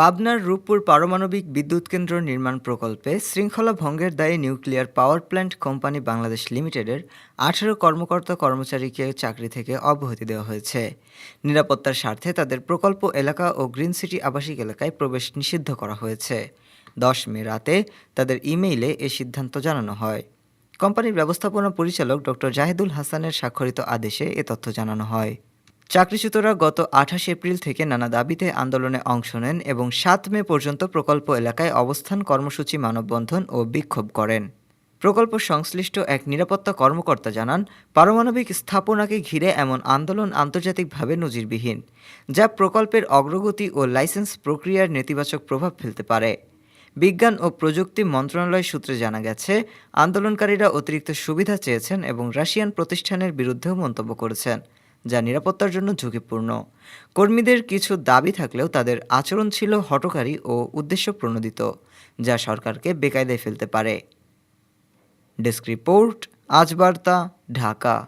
পাবনার রূপপুর পারমাণবিক বিদ্যুৎ কেন্দ্র নির্মাণ প্রকল্পে শৃঙ্খলা ভঙ্গের দায়ে nuclear power plant company Bangladesh লিমিটেডের আঠারো কর্মকর্তা কর্মচারীকে চাকরি থেকে অব্যাহতি দেওয়া হয়েছে। নিরাপত্তার স্বার্থে তাদের প্রকল্প এলাকা ও গ্রিন সিটি আবাসিক এলাকায় প্রবেশ নিষিদ্ধ করা হয়েছে। দশ মে রাতে তাদের ইমেইলে এ সিদ্ধান্ত জানানো হয়। কোম্পানির ব্যবস্থাপনা পরিচালক ডক্টর জাহিদুল হাসানের স্বাক্ষরিত আদেশে এ তথ্য জানানো হয়। চাকরিচ্যুতরা গত আঠাশ এপ্রিল থেকে নানা দাবিতে আন্দোলনে অংশ নেন এবং সাত মে পর্যন্ত প্রকল্প এলাকায় অবস্থান, কর্মসূচি, মানববন্ধন ও বিক্ষোভ করেন। প্রকল্প সংশ্লিষ্ট এক নিরাপত্তা কর্মকর্তা জানান, পারমাণবিক স্থাপনাকে ঘিরে এমন আন্দোলন আন্তর্জাতিকভাবে নজিরবিহীন, যা প্রকল্পের অগ্রগতি ও লাইসেন্স প্রক্রিয়ার নেতিবাচক প্রভাব ফেলতে পারে। বিজ্ঞান ও প্রযুক্তি মন্ত্রণালয় সূত্রে জানা গেছে, আন্দোলনকারীরা অতিরিক্ত সুবিধা চেয়েছেন এবং রাশিয়ান প্রতিষ্ঠানের বিরুদ্ধেও মন্তব্য করেছেন। যা নিরাপত্তার জন্য ঝুঁকিপূর্ণ। কর্মীদের কিছু দাবি থাকলেও তাদের আচরণ ছিল হটকারী ও উদ্দেশ্য প্রণোদিত যা সরকারকে বেকায়দায় ফেলতে পারে। ডেস্ক রিপোর্ট, আজ বার্তা, ঢাকা।